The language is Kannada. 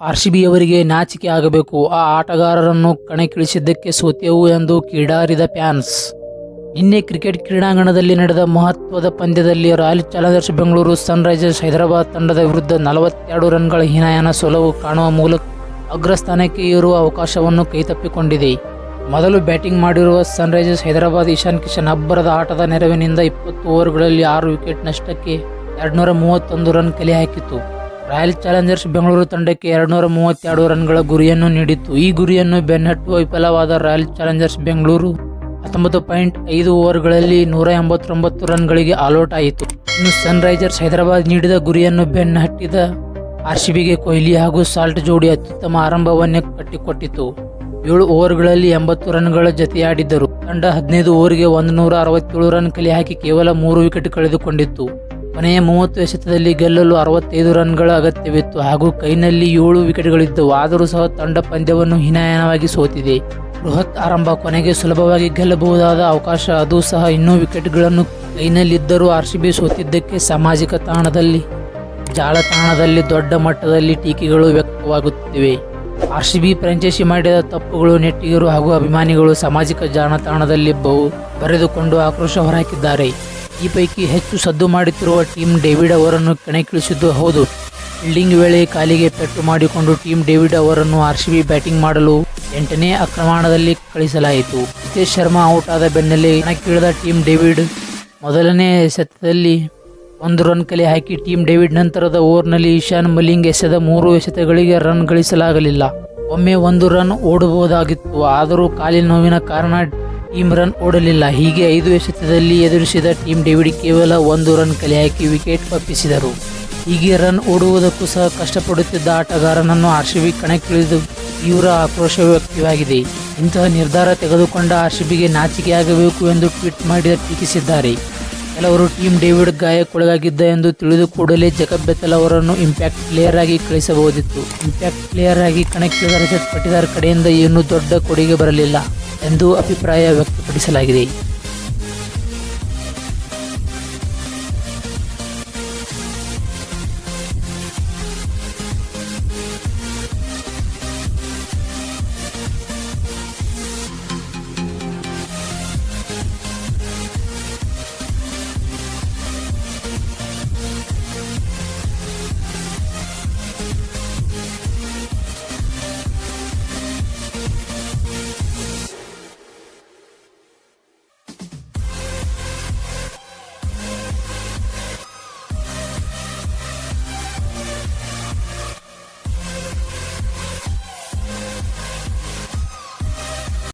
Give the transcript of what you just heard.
ಆರ್ ಸಿ ಅವರಿಗೆ ನಾಚಿಕೆ ಆಗಬೇಕು. ಆ ಆಟಗಾರರನ್ನು ಕಣಕ್ಕಿಳಿಸಿದ್ದಕ್ಕೆ ಸೋತೆವು ಎಂದು ಕಿಡಾರಿದ ಫ್ಯಾನ್ಸ್. ನಿನ್ನೆ ಕ್ರಿಕೆಟ್ ಕ್ರೀಡಾಂಗಣದಲ್ಲಿ ನಡೆದ ಮಹತ್ವದ ಪಂದ್ಯದಲ್ಲಿ Royal Challengers Bengaluru Sunrisers Hyderabad ತಂಡದ ವಿರುದ್ಧ ನಲವತ್ತೆರಡು ರನ್ಗಳ ಹೀನಾಯನ ಸೋಲವು ಕಾಣುವ ಮೂಲಕ ಅಗ್ರಸ್ಥಾನಕ್ಕೆ ಏರುವ ಅವಕಾಶವನ್ನು ಕೈತಪ್ಪಿಕೊಂಡಿದೆ. ಮೊದಲು ಬ್ಯಾಟಿಂಗ್ ಮಾಡಿರುವ ಸನ್ರೈಸರ್ಸ್ ಹೈದರಾಬಾದ್ ಇಶಾನ್ ಕಿಶನ್ ಅಬ್ಬರದ ಆಟದ ನೆರವಿನಿಂದ ಇಪ್ಪತ್ತು ಓವರ್ಗಳಲ್ಲಿ ಆರು ವಿಕೆಟ್ ನಷ್ಟಕ್ಕೆ ಎರಡುನೂರ ಮೂವತ್ತೊಂದು ರನ್ ಕಲೆ ಹಾಕಿತು ರಾಯಲ್ ಚಾಲೆಂಜರ್ಸ್ ಬೆಂಗಳೂರು ತಂಡಕ್ಕೆ ಎರಡುನೂರ ಮೂವತ್ತೆರಡು ರನ್ಗಳ ಗುರಿಯನ್ನು ನೀಡಿತ್ತು. ಈ ಗುರಿಯನ್ನು ಬೆನ್ನಟ್ಟು ವಿಫಲವಾದ ರಾಯಲ್ ಚಾಲೆಂಜರ್ಸ್ ಬೆಂಗಳೂರು ಹತ್ತೊಂಬತ್ತು ಪಾಯಿಂಟ್ ಐದು ಓವರ್ಗಳಲ್ಲಿ ನೂರ ಎಂಬತ್ತೊಂಬತ್ತು ರನ್ಗಳಿಗೆ ಆಲ್ಔಟ್ ಆಯಿತು. ಇನ್ನು ಸನ್ರೈಸರ್ಸ್ ಹೈದರಾಬಾದ್ ನೀಡಿದ ಗುರಿಯನ್ನು ಬೆನ್ನಹಟ್ಟಿದ ಆರ್ಸಿಬಿಗೆ ಕೊಹ್ಲಿ ಹಾಗೂ ಸಾಲ್ಟ್ ಜೋಡಿ ಅತ್ಯುತ್ತಮ ಆರಂಭವನ್ನೇ ಕಟ್ಟಿಕೊಟ್ಟಿತು. ಏಳು ಓವರ್ಗಳಲ್ಲಿ ಎಂಬತ್ತು ರನ್ಗಳ ಜತೆಯಾಡಿದ್ದರು. ತಂಡ ಹದಿನೈದು ಓವರ್ಗೆ ಒಂದು ನೂರ ಅರವತ್ತೇಳು ರನ್ ಕಲೆ ಹಾಕಿ ಕೇವಲ ಮೂರು ವಿಕೆಟ್ ಕಳೆದುಕೊಂಡಿತ್ತು. ಕೊನೆಯ ಮೂವತ್ತು ಎಸೆತದಲ್ಲಿ ಗೆಲ್ಲಲು ಅರವತ್ತೈದು ರನ್ಗಳ ಅಗತ್ಯವಿತ್ತು. ಹಾಗೂ ಕೈನಲ್ಲಿ ಏಳು ವಿಕೆಟ್ಗಳಿದ್ದವು. ಆದರೂ ಸಹ ತಂಡ ಪಂದ್ಯವನ್ನು ಹೀನಾಯನವಾಗಿ ಸೋತಿದೆ. ಬೃಹತ್ ಆರಂಭ ಕೊನೆಗೆ ಸುಲಭವಾಗಿ ಗೆಲ್ಲಬಹುದಾದ ಅವಕಾಶ. ಅದು ಸಹ ಇನ್ನೂ ವಿಕೆಟ್ಗಳನ್ನು ಕೈನಲ್ಲಿದ್ದರೂ ಆರ್ ಸಿ ಬಿ ಸೋತಿದ್ದಕ್ಕೆ ಸಾಮಾಜಿಕ ತಾಣದಲ್ಲಿ, ಜಾಲತಾಣದಲ್ಲಿ, ದೊಡ್ಡ ಮಟ್ಟದಲ್ಲಿ ಟೀಕೆಗಳು ವ್ಯಕ್ತವಾಗುತ್ತಿವೆ. ಆರ್ ಸಿ ಬಿ ಫ್ರಾಂಚೈಸಿ ಮಾಡಿದ ತಪ್ಪುಗಳು, ನೆಟ್ಟಿಗರು ಹಾಗೂ ಅಭಿಮಾನಿಗಳು ಸಾಮಾಜಿಕ ಜಾಲತಾಣದಲ್ಲಿ ಬಹು ಬರೆದುಕೊಂಡು ಆಕ್ರೋಶ ಹೊರಹಾಕಿದ್ದಾರೆ. ಈ ಪೈಕಿ ಹೆಚ್ಚು ಸದ್ದು ಮಾಡುತ್ತಿರುವ ಟೀಮ್ ಡೇವಿಡ್ ಅವರನ್ನು ಕಣಕ್ಕಿಳಿಸಿದ್ದು ಹೌದು. ಫೀಲ್ಡಿಂಗ್ ವೇಳೆ ಕಾಲಿಗೆ ಪೆಟ್ಟು ಮಾಡಿಕೊಂಡು ಟೀಮ್ ಡೇವಿಡ್ ಅವರನ್ನು ಆರ್ಸಿಬಿ ಬ್ಯಾಟಿಂಗ್ ಮಾಡಲು ಎಂಟನೇ ಆಕ್ರಮಣದಲ್ಲಿ ಕಳಿಸಲಾಯಿತು. ಹಿತೇಶ್ ಶರ್ಮಾ ಔಟ್ ಆದ ಬೆನ್ನಲ್ಲೇ ಕಣಕ್ಕಿಳಿದ ಟೀಮ್ ಡೇವಿಡ್ ಮೊದಲನೇ ಎಸೆತದಲ್ಲಿ ಒಂದು ರನ್ ಕಲೆ ಹಾಕಿ ಟೀಮ್ ಡೇವಿಡ್ ನಂತರದ ಓವರ್ನಲ್ಲಿ ಇಶಾನ್ ಮಲಿಂಗ್ ಎಸೆದ ಮೂರು ಎಸೆತಗಳಿಗೆ ರನ್ ಗಳಿಸಲಾಗಲಿಲ್ಲ. ಒಮ್ಮೆ ಒಂದು ರನ್ ಓಡಬಹುದಾಗಿತ್ತು, ಆದರೂ ಕಾಲಿನ ನೋವಿನ ಕಾರಣ ಟೀಮ್ ರನ್ ಓಡಲಿಲ್ಲ. ಹೀಗೆ ಐದು ಎಸೆತದಲ್ಲಿ ಎದುರಿಸಿದ ಟೀಮ್ ಡೇವಿಡ್ ಕೇವಲ ಒಂದು ರನ್ ಕಲೆ ಹಾಕಿ ವಿಕೆಟ್ ತಪ್ಪಿಸಿದರು. ಹೀಗೆ ರನ್ ಓಡುವುದಕ್ಕೂ ಸಹ ಕಷ್ಟಪಡುತ್ತಿದ್ದ ಆಟಗಾರನನ್ನು ಆರ್ಸಿಬಿ ಕಣಕ್ಕಿಳಿದು ತೀವ್ರ ಆಕ್ರೋಶ ವ್ಯಕ್ತವಾಗಿದೆ. ಇಂತಹ ನಿರ್ಧಾರ ತೆಗೆದುಕೊಂಡ ಆರ್ಸಿಬಿಗೆ ನಾಚಿಕೆಯಾಗಬೇಕು ಎಂದು ಟ್ವೀಟ್ ಮಾಡಿ ಟೀಕಿಸಿದ್ದಾರೆ. ಕೆಲವರು ಟೀಮ್ ಡೇವಿಡ್ ಗಾಯಕ್ಕೊಳಗಾಗಿದ್ದ ಎಂದು ತಿಳಿದು ಕೂಡಲೇ ಜಕಬ್ ಬೆತ್ತಲ್ ಅವರನ್ನು ಇಂಪ್ಯಾಕ್ಟ್ ಪ್ಲೇಯರ್ ಆಗಿ ಕಳಿಸಬಹುದಿತ್ತು. ಇಂಪ್ಯಾಕ್ಟ್ ಪ್ಲೇಯರ್ ಆಗಿ ಕಣಕ್ಕಿಳಿದ ರಜತ್ ಪಟಿದಾರ್ ಕಡೆಯಿಂದ ಇನ್ನೂ ದೊಡ್ಡ ಕೊಡುಗೆ ಬರಲಿಲ್ಲ. ಎಂದು ಅಭಿಪ್ರಾಯ ವ್ಯಕ್ತಪಡಿಸಲಾಗಿದೆ.